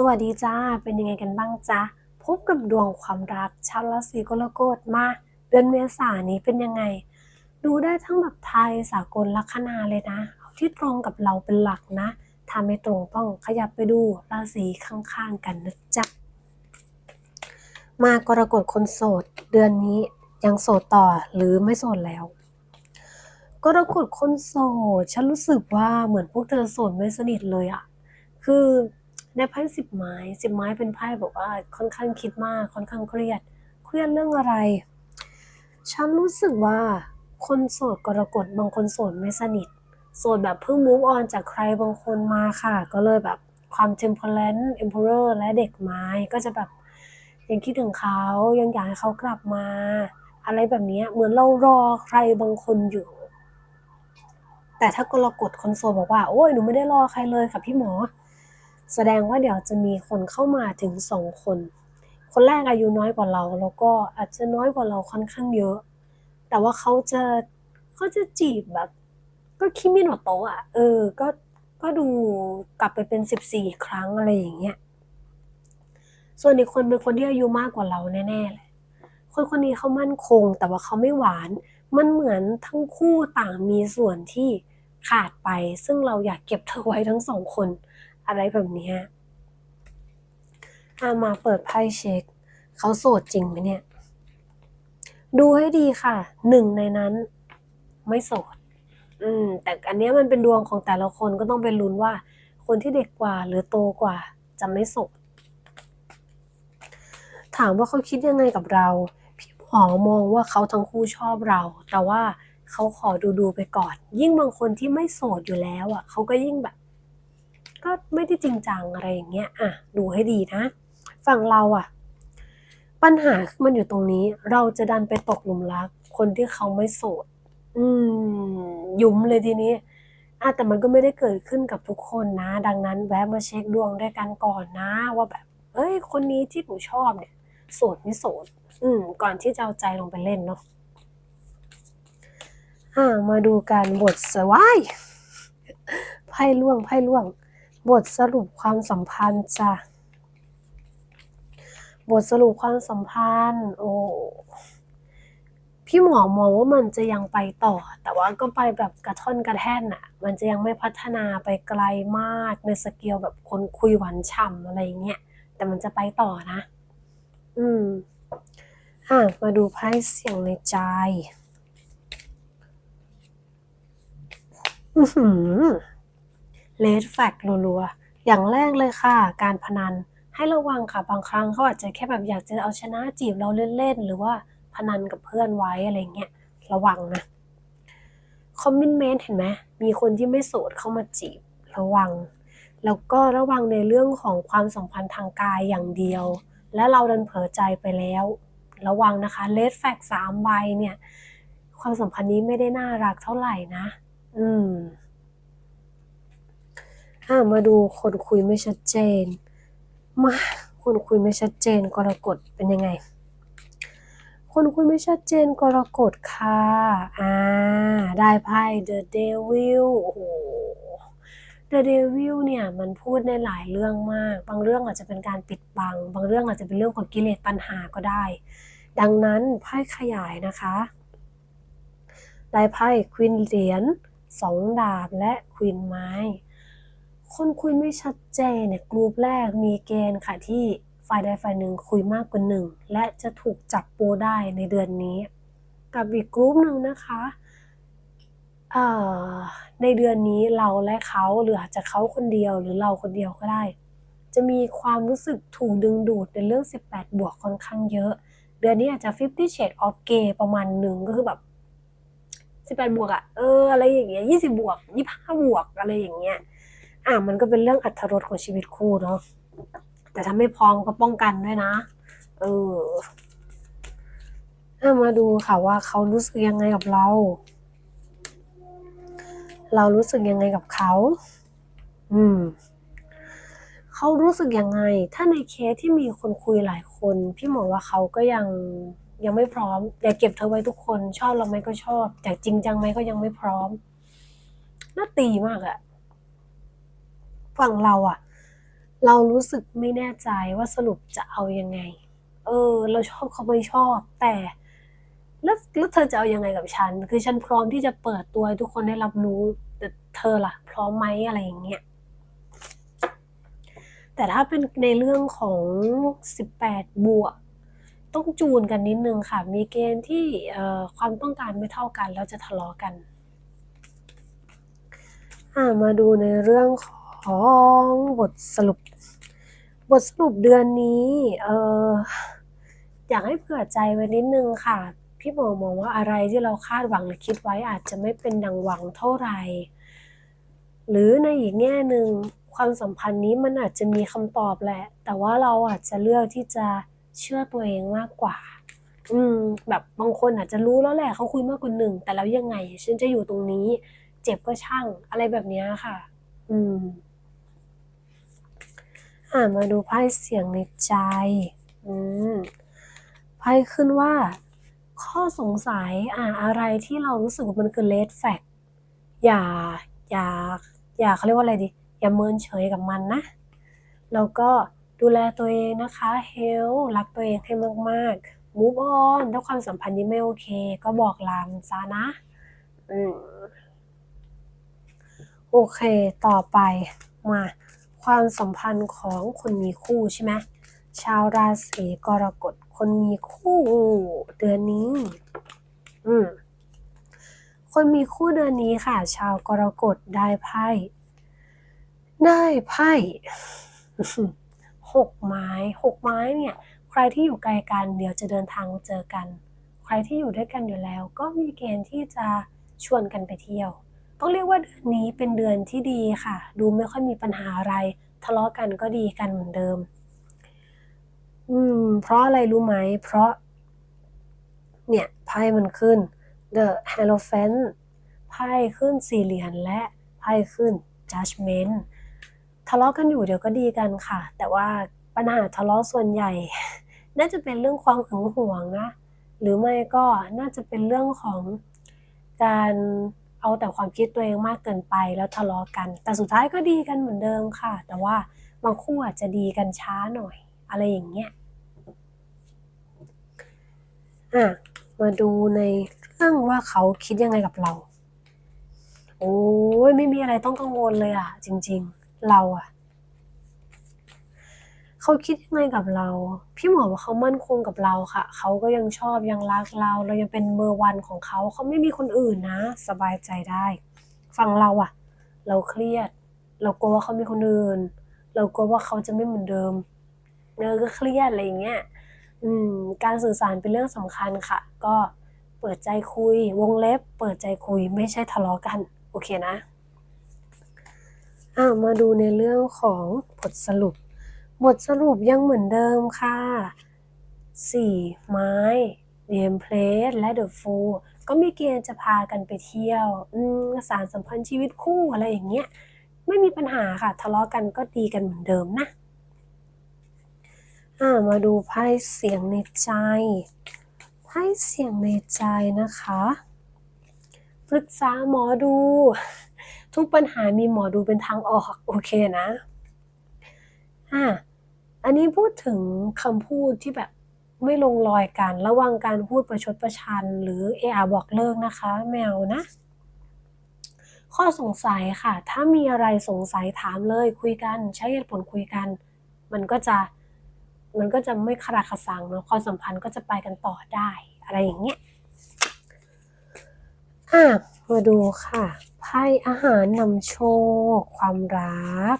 สวัสดีจ้า เป็นยังไงกันบ้างจ๊ะพบกับดวงความรักชาวราศีกรกฎมา เดือนเมษายนนี้เป็นยังไง ดูได้ทั้งแบบไทยสากลลัคนาเลยนะ เอาที่ตรงกับเราเป็นหลักนะ ถ้าไม่ตรงต้องขยับไปดูราศีข้างๆกันนะจ๊ะ มากรกฎคนโสด เดือนนี้ยังโสดต่อหรือไม่โสดแล้วกรกฎคนโสด ฉันรู้สึกว่าเหมือนพวกเธอโสดไม่สนิทเลยอะคือ ในไพ่สิบไม้สิบไม้เป็นไพ่แบบว่าค่อนข้างคิดมาก ค่อนข้างเครียด เครียดเรื่องอะไร ฉันรู้สึกว่าคนโสดกรกฎบางคนโสดไม่สนิท โสดแบบเพิ่ง move on จากใครบางคนมาค่ะ ก็เลยแบบความ temperament emperor และเด็กไม้ก็จะแบบยังคิดถึงเขายังอยากให้เขากลับมา อะไรแบบนี้เหมือนเรารอใครบางคนอยู่ แต่ถ้ากรกฎคนโสดบอกว่า โอ้ยหนูไม่ได้รอใครเลยค่ะพี่หมอ แสดงว่าเดี๋ยวจะมีคนเข้ามาถึงสองคน คนแรกอายุน้อยกว่าเรา แล้วก็อาจจะน้อยกว่าเราค่อนข้างเยอะ แต่ว่าเขาจะเขาจะจีบแบบ ก็คิมิโนโตะอะเออ ก็ก็ดูกลับไปเป็นสิบสี่ครั้งอะไรอย่างเงี้ยส่วนอีกคนเป็นคนที่อายุมากกว่าเราแน่ๆเลยคนคนนี้เขามั่นคง แต่ว่าเขาไม่หวาน มันเหมือนทั้งคู่ต่างมีส่วนที่ขาดไป ซึ่งเราอยากเก็บเธอไว้ทั้งสองคน อะไรแบบนี้อามาเปิดไพ่เช็ค เขาโสดจริงไหมเนี่ย ดูให้ดีค่ะ หนึ่งในนั้น ไม่โสด อืม แต่อันนี้มันเป็นดวงของแต่ละคนก็ต้องไปลุ้นว่า คนที่เด็กกว่าหรือโตกว่า จะไม่โสด ถามว่าเขาคิดยังไงกับเรา พี่หมอมองว่าเขาทั้งคู่ชอบเรา แต่ว่าเขาขอดูดูๆไปก่อน ยิ่งบางคนที่ไม่โสดอยู่แล้วอะเขาก็ยิ่งแบบ ก็ไม่ได้จริงจังอะไรอย่างเงี้ยอะดูให้ดีนะ ฝั่งเราอะ ปัญหามันอยู่ตรงนี้ เราจะดันไปตกหลุมรัก คนที่เขาไม่โสด อืม ยุ้มเลยทีนี้อะแต่มันก็ไม่ได้เกิดขึ้นกับทุกคนนะ ดังนั้นแวะมาเช็คดวงด้วยกันก่อนนะ ว่าแบบ เอ้ย คนนี้ที่หนูชอบเนี่ย โสดไม่โสด อืม ก่อนที่จะเอาใจลงไปเล่นเนาะอ่ามาดูการบทสวายไพ่ล่วงไพ่ล่วง บทสรุปความสัมพันธ์จ้ะบทสรุปความสัมพันธ์ โอ้พี่หมอมองว่ามันจะยังไปต่อ แต่ว่าก็ไปแบบกระท่อนกระแท่นอะมันจะยังไม่พัฒนาไปไกลมากในสเกลแบบคนคุยหวานฉ่ำอะไรเงี้ยแต่มันจะไปต่อนะ อืม อะ มาดูไพ่เสียงในใจอือหือ เลดแฟกรัวๆ อย่างแรกเลยค่ะ การพนัน ให้ระวังค่ะ บางครั้งเขาอาจจะแค่แบบอยากจะเอาชนะจีบเราเล่นๆ หรือว่าพนันกับเพื่อนไว้อะไรเงี้ย ระวังนะ คอมมินเมนต์เห็นไหม มีคนที่ไม่โสดเข้ามาจีบ ระวัง แล้วก็ระวังในเรื่องของความสัมพันธ์ทางกายอย่างเดียว และเราดันเผลอใจไปแล้ว ระวังนะคะเลดแฟกสามใบเนี่ย ความสัมพันธ์นี้ไม่ได้น่ารักเท่าไหร่นะ อืม อ่ามาดูคนคุยไม่ชัดเจน มาคนคุยไม่ชัดเจนกรกฎเป็นยังไง คนคุยไม่ชัดเจนกรกฎค่ะอ่าได้ไพ่ The Devil โอ้โห The Devil เนี่ยมันพูดในหลายเรื่องมาก บางเรื่องอาจจะเป็นการปิดบัง บางเรื่องอาจจะเป็นเรื่องของกิเลสตัณหาก็ได้ ดังนั้นไพ่ขยายนะคะ ได้ไพ่ควีนเหรียญสองดาบและควีนไม้ คนคุยไม่ชัดเจนเนี่ยกลุ่มแรกมีเกณฑ์ค่ะที่ฝ่ายใดฝ่ายหนึ่งคุยมากกว่าหนึ่งและจะถูกจับโปได้ในเดือนนี้ กับอีกกลุ่มหนึ่งนะคะในเดือนนี้เราและเขาหรืออาจจะเขาคนเดียวหรือเราคนเดียวก็ได้ จะมีความรู้สึกถูกดึงดูดในเรื่อง 18 บวกค่อนข้างเยอะ เดือนนี้อาจจะ50 shade of gay ประมาณหนึ่งก็คือแบบ 18 บวกอะเอออะไรอย่างเงี้ย20 บวก 25 บวกอะไรอย่างเงี้ย อะมันก็เป็นเรื่องอัตรสของชีวิตคู่เนาะแต่ถ้าไม่พร้อมก็ป้องกันด้วยนะเอออะมาดูค่ะว่าเขารู้สึกยังไงกับเรา เรารู้สึกยังไงกับเขา อืมเขารู้สึกยังไง ถ้าในเคสที่มีคนคุยหลายคน พี่หมอว่าเขาก็ยังยังไม่พร้อมอยากเก็บเธอไว้ทุกคน ชอบเราไหมก็ชอบแต่จริงจังไหมก็ยังไม่พร้อมน่าตีมากอะ ฝั่งเราอะเรารู้สึกไม่แน่ใจว่าสรุปจะเอายังไง เออ เราชอบเขาไม่ชอบ แต่แล้วแล้วเธอจะเอายังไงกับฉัน คือฉันพร้อมที่จะเปิดตัวให้ทุกคนได้รับรู้แต่เธอล่ะ พร้อมไหมอะไรอย่างเงี้ยแต่ถ้าเป็นในเรื่องของ 18 บวก ต้องจูนกันนิดนึงค่ะ มีเกณฑ์ที่ความต้องการไม่เท่ากัน แล้วจะทะเลาะกัน มาดูในเรื่องของ ขอบทสรุป บทสรุปเดือนนี้เอออยากให้เผื่อใจไว้นิดนึงค่ะ พี่หมอมองว่าอะไรที่เราคาดหวังหรือคิดไว้อาจจะไม่เป็นดังหวังเท่าไหร่ หรือในอีกแง่หนึ่งความสัมพันธ์นี้มันอาจจะมีคำตอบแหละ แต่ว่าเราอาจจะเลือกที่จะเชื่อตัวเองมากกว่า อืม แบบบางคนอาจจะรู้แล้วแหละเขาคุยมากกว่าหนึ่ง แต่แล้วยังไง ฉันจะอยู่ตรงนี้ เจ็บก็ช่าง อะไรแบบนี้ค่ะ อืม อ่ามาดูไพ่เสียงในใจ อืม ไพ่ขึ้นว่า ข้อสงสัย อ่า อะไรที่เรารู้สึกว่ามันคือ red flag อย่า อย่า อย่าเขาเรียกว่าอะไรดี อย่าเมินเฉยกับมันนะ แล้วก็ดูแลตัวเองนะคะ เฮล รักตัวเองให้มากๆ move on ถ้าความสัมพันธ์นี้ไม่โอเค ก็บอกลามันซะนะ อืม โอเค ต่อไป มา ความสัมพันธ์ของคนมีคู่ใช่ไหมชาวราศีกรกฎคนมีคู่ เดือนนี้ อืมคนมีคู่เดือนนี้ค่ะ ชาวกรกฎได้ไพ่ ได้ไพ่หกไม้หกไม้เนี่ย ใครที่อยู่ไกลกัน เดี๋ยวจะเดินทางมาเจอกัน ใครที่อยู่ด้วยกันอยู่แล้ว ก็มีเกณฑ์ที่จะชวนกันไปเที่ยว ต้องเรียกว่าเดือนนี้เป็นเดือนที่ดีค่ะ ดูไม่ค่อยมีปัญหาอะไร ทะเลาะกันก็ดีกันเหมือนเดิม อืม เพราะอะไรรู้ไหม เพราะ เนี่ยไพ่มันขึ้น The Hierophant ไพ่ขึ้นสี่เหรียญและไพ่ขึ้น Judgment ทะเลาะกันอยู่เดี๋ยวก็ดีกันค่ะ แต่ว่าปัญหาทะเลาะส่วนใหญ่ น่าจะเป็นเรื่องความหึงหวงนะ หรือไม่ก็น่าจะเป็นเรื่องของการ เอาแต่ความคิดตัวเองมากเกินไปแล้วทะเลาะกัน แต่สุดท้ายก็ดีกันเหมือนเดิมค่ะ แต่ว่าบางคู่อาจจะดีกันช้าหน่อย อะไรอย่างเงี้ยอะมาดูในเรื่องว่าเขาคิดยังไงกับเรา โอ้ยไม่มีอะไรต้องกังวลเลยอะจริง ๆ เราอะ เขาคิดยังไงกับเรา พี่หมอว่าเขามั่นคงกับเราค่ะ เขาก็ยังชอบยังรักเรา เรายังเป็นเบอร์วันของเขา เขาไม่มีคนอื่นนะ สบายใจได้ ฟังเราอะเราเครียด เรากลัวว่าเขามีคนอื่น เรากลัวว่าเขาจะไม่เหมือนเดิมเนอก็เครียดอะไรอย่างเงี้ย อืม การสื่อสารเป็นเรื่องสำคัญค่ะ ก็เปิดใจคุย วงเล็บ เปิดใจคุย ไม่ใช่ทะเลาะกัน โอเคนะ อ่ามาดูในเรื่องของบทสรุป บทสรุปยังเหมือนเดิมค่ะสี่ไม้เ e มเพลสและเดอะฟูก็มีเกณฑ์จะพากันไปเที่ยวอืมสารสัมพันธ์ชีวิตคู่อะไรอย่างเงี้ย ไม่มีปัญหาค่ะ ทะเลาะกันก็ดีกันเหมือนเดิมนะอ่ามาดูไพ่เสียงในใจไพ่เสียงในใจนะคะ ปรึกษาหมอดู ทุกปัญหามีหมอดูเป็นทางออก โอเคนะอ่า อันนี้พูดถึงคำพูดที่แบบไม่ลงรอยกัน ระวังการพูดประชดประชัน หรือเออบอกเลิกนะคะแมวนะ ข้อสงสัยค่ะ ถ้ามีอะไรสงสัยถามเลยคุยกันใช้เหตุผลคุยกัน มันก็จะมันก็จะไม่คาราคาซังเนาะความสัมพันธ์ก็จะไปกันต่อได้ อะไรอย่างเงี้ยอะมาดูค่ะไพ่อาหารนำโชค ความรัก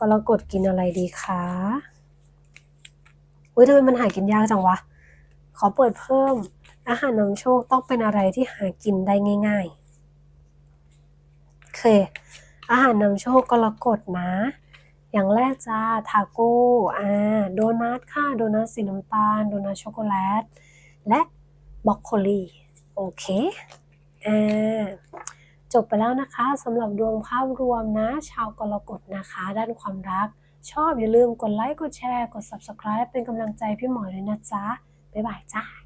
กรกฎกินอะไรดีคะ อุ้ยทำไมมันหากินยากจังวะ ขอเปิดเพิ่ม อาหารนำโชคต้องเป็นอะไรที่หากินได้ง่ายๆโอเค อาหารนำโชคกรกฎนะ อย่างแรกจ้า ทาโก้อ่าโดนัทค่ะ โดนัทสีน้ำตาล โดนัทช็อกโกแลต และบรอกโคลีโอเคอ่าจบไปแล้วนะคะสำหรับดวงภาพรวมนะ ชาวกรกฎนะคะ ด้านความรัก ชอบอย่าลืมกดไลค์กดแชร์ กด Subscribe เป็นกำลังใจพี่หมอเลยนะจ๊ะ บ๊ายบายจ้า